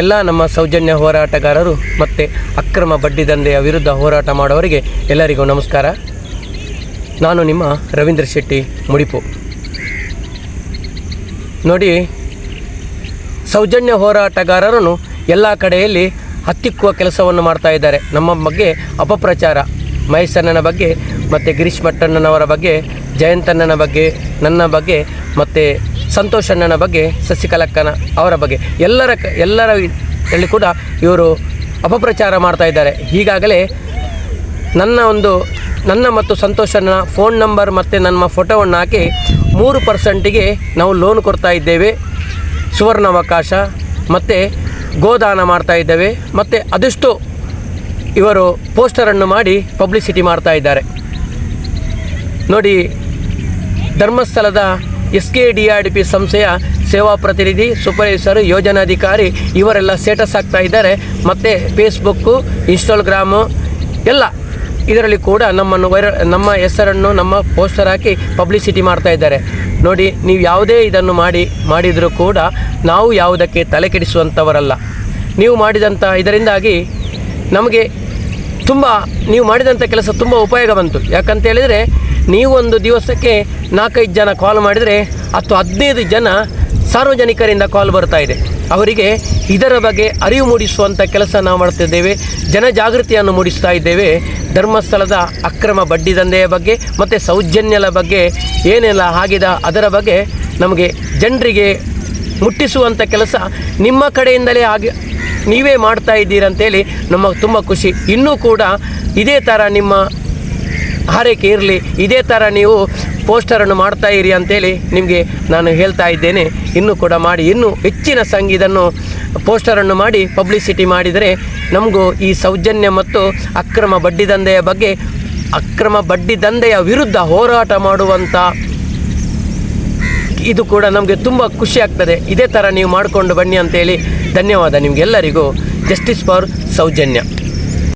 ಎಲ್ಲ ನಮ್ಮ ಸೌಜನ್ಯ ಹೋರಾಟಗಾರರು ಮತ್ತು ಅಕ್ರಮ ಬಡ್ಡಿ ದಂಧೆಯ ವಿರುದ್ಧ ಹೋರಾಟ ಮಾಡುವವರಿಗೆ ಎಲ್ಲರಿಗೂ ನಮಸ್ಕಾರ. ನಾನು ನಿಮ್ಮ ರವೀಂದ್ರ ಶೆಟ್ಟಿ ಮುಡಿಪು. ನೋಡಿ, ಸೌಜನ್ಯ ಹೋರಾಟಗಾರರನ್ನು ಎಲ್ಲ ಕಡೆಯಲ್ಲಿ ಹತ್ತಿಕ್ಕುವ ಕೆಲಸವನ್ನು ಮಾಡ್ತಾ ಇದ್ದಾರೆ. ನಮ್ಮ ಬಗ್ಗೆ ಅಪಪ್ರಚಾರ. ಮಹೇಶಣ್ಣನ ಬಗ್ಗೆ ಮತ್ತು ಗಿರೀಶ್ ಭಟ್ಟಣ್ಣನವರ ಬಗ್ಗೆ, ಜಯಂತಣ್ಣನ ಬಗ್ಗೆ, ನನ್ನ ಬಗ್ಗೆ ಮತ್ತು ಸಂತೋಷ್ ಅಣ್ಣನ ಬಗ್ಗೆ ಸಸಿಕಲಕ್ಕನ ಅವರ ಬಗ್ಗೆ, ಎಲ್ಲರ ಎಲ್ಲರ ಹೇಳಿ ಕೂಡ ಇವರು ಅಪಪ್ರಚಾರ ಮಾಡ್ತಾ ಇದ್ದಾರೆ. ಈಗಾಗಲೇ ನನ್ನ ಒಂದು, ನನ್ನ ಮತ್ತು ಸಂತೋಷನ ಫೋನ್ ನಂಬರ್ ಮತ್ತು ನಮ್ಮ ಫೋಟೋವನ್ನು ಹಾಕಿ ಮೂರು ಪರ್ಸೆಂಟಿಗೆ ನಾವು ಲೋನ್ ಕೊಡ್ತಾ ಇದ್ದೇವೆ. ಸುವರ್ಣಾವಕಾಶ ಮತ್ತು ಗೋದಾನ ಮಾಡ್ತಾ ಇದ್ದೇವೆ. ಮತ್ತು ಅದೆಷ್ಟು ಇವರು ಪೋಸ್ಟರನ್ನು ಮಾಡಿ ಪಬ್ಲಿಸಿಟಿ ಮಾಡ್ತಾ ಇದ್ದಾರೆ. ನೋಡಿ, ಧರ್ಮಸ್ಥಳದ S K D R D P ಸಂಸ್ಥೆಯ ಸೇವಾ ಪ್ರತಿನಿಧಿ, ಸೂಪರ್ವೈಸರ್, ಯೋಜನಾಧಿಕಾರಿ ಇವರೆಲ್ಲ ಸ್ಟೇಟಸ್ ಆಗ್ತಾ ಇದ್ದಾರೆ. ಮತ್ತು ಫೇಸ್ಬುಕ್ಕು ಇನ್ಸ್ಟಾಗ್ರಾಮು ಎಲ್ಲ ಇದರಲ್ಲಿ ಕೂಡ ನಮ್ಮನ್ನು ವೈರ, ನಮ್ಮ ಹೆಸರನ್ನು, ನಮ್ಮ ಪೋಸ್ಟರ್ ಹಾಕಿ ಪಬ್ಲಿಸಿಟಿ ಮಾಡ್ತಾ ಇದ್ದಾರೆ. ನೋಡಿ, ನೀವು ಯಾವುದೇ ಇದನ್ನು ಮಾಡಿ, ಮಾಡಿದರೂ ಕೂಡ ನಾವು ಯಾವುದಕ್ಕೆ ತಲೆ ಕೆಡಿಸುವಂಥವರಲ್ಲ. ನೀವು ಮಾಡಿದಂಥ ಇದರಿಂದಾಗಿ ನಮಗೆ ತುಂಬ, ನೀವು ಮಾಡಿದಂಥ ಕೆಲಸ ತುಂಬ ಉಪಯೋಗ ಬಂತು. ಯಾಕಂತ ಹೇಳಿದರೆ ನೀವು ಒಂದು ದಿವಸಕ್ಕೆ ನಾಲ್ಕೈದು ಜನ ಕಾಲ್ ಮಾಡಿದರೆ ಹತ್ತು ಹದಿನೈದು ಜನ ಸಾರ್ವಜನಿಕರಿಂದ ಕಾಲ್ ಬರ್ತಾ ಇದೆ. ಅವರಿಗೆ ಇದರ ಬಗ್ಗೆ ಅರಿವು ಮೂಡಿಸುವಂಥ ಕೆಲಸ ನಾವು ಮಾಡ್ತಿದ್ದೇವೆ ಜನಜಾಗೃತಿಯನ್ನು ಮೂಡಿಸ್ತಾ ಇದ್ದೇವೆ. ಧರ್ಮಸ್ಥಳದ ಅಕ್ರಮ ಬಡ್ಡಿ ದಂಧೆಯ ಬಗ್ಗೆ ಮತ್ತು ಸೌಜನ್ಯದ ಬಗ್ಗೆ ಏನೆಲ್ಲ ಆಗಿದೆ ಅದರ ಬಗ್ಗೆ ನಮಗೆ ಜನರಿಗೆ ಮುಟ್ಟಿಸುವಂಥ ಕೆಲಸ ನಿಮ್ಮ ಕಡೆಯಿಂದಲೇ ಆಗಿ ನೀವೇ ಮಾಡ್ತಾ ಇದ್ದೀರಂತೇಳಿ ನಮಗೆ ತುಂಬ ಖುಷಿ. ಇನ್ನೂ ಕೂಡ ಇದೇ ಥರ ನಿಮ್ಮ ಹಾರೈಕೆ ಇರಲಿ, ಇದೇ ಥರ ನೀವು ಪೋಸ್ಟರನ್ನು ಮಾಡ್ತಾ ಇರಿ ಅಂತೇಳಿ ನಿಮಗೆ ನಾನು ಹೇಳ್ತಾ ಇದ್ದೇನೆ. ಇನ್ನೂ ಕೂಡ ಮಾಡಿ, ಇನ್ನೂ ಹೆಚ್ಚಿನ ಸಂಗೀತನ್ನು ಪೋಸ್ಟರನ್ನು ಮಾಡಿ ಪಬ್ಲಿಸಿಟಿ ಮಾಡಿದರೆ ನಮಗೂ ಈ ಸೌಜನ್ಯ ಮತ್ತು ಅಕ್ರಮ ಬಡ್ಡಿ ದಂಧೆಯ ಬಗ್ಗೆ, ಅಕ್ರಮ ಬಡ್ಡಿ ದಂಧೆಯ ವಿರುದ್ಧ ಹೋರಾಟ ಮಾಡುವಂಥ ಇದು ಕೂಡ ನಮಗೆ ತುಂಬ ಖುಷಿ ಆಗ್ತದೆ. ಇದೇ ಥರ ನೀವು ಮಾಡಿಕೊಂಡು ಬನ್ನಿ ಅಂತೇಳಿ ಧನ್ಯವಾದ ನಿಮಗೆಲ್ಲರಿಗೂ. Justice for Soujanya.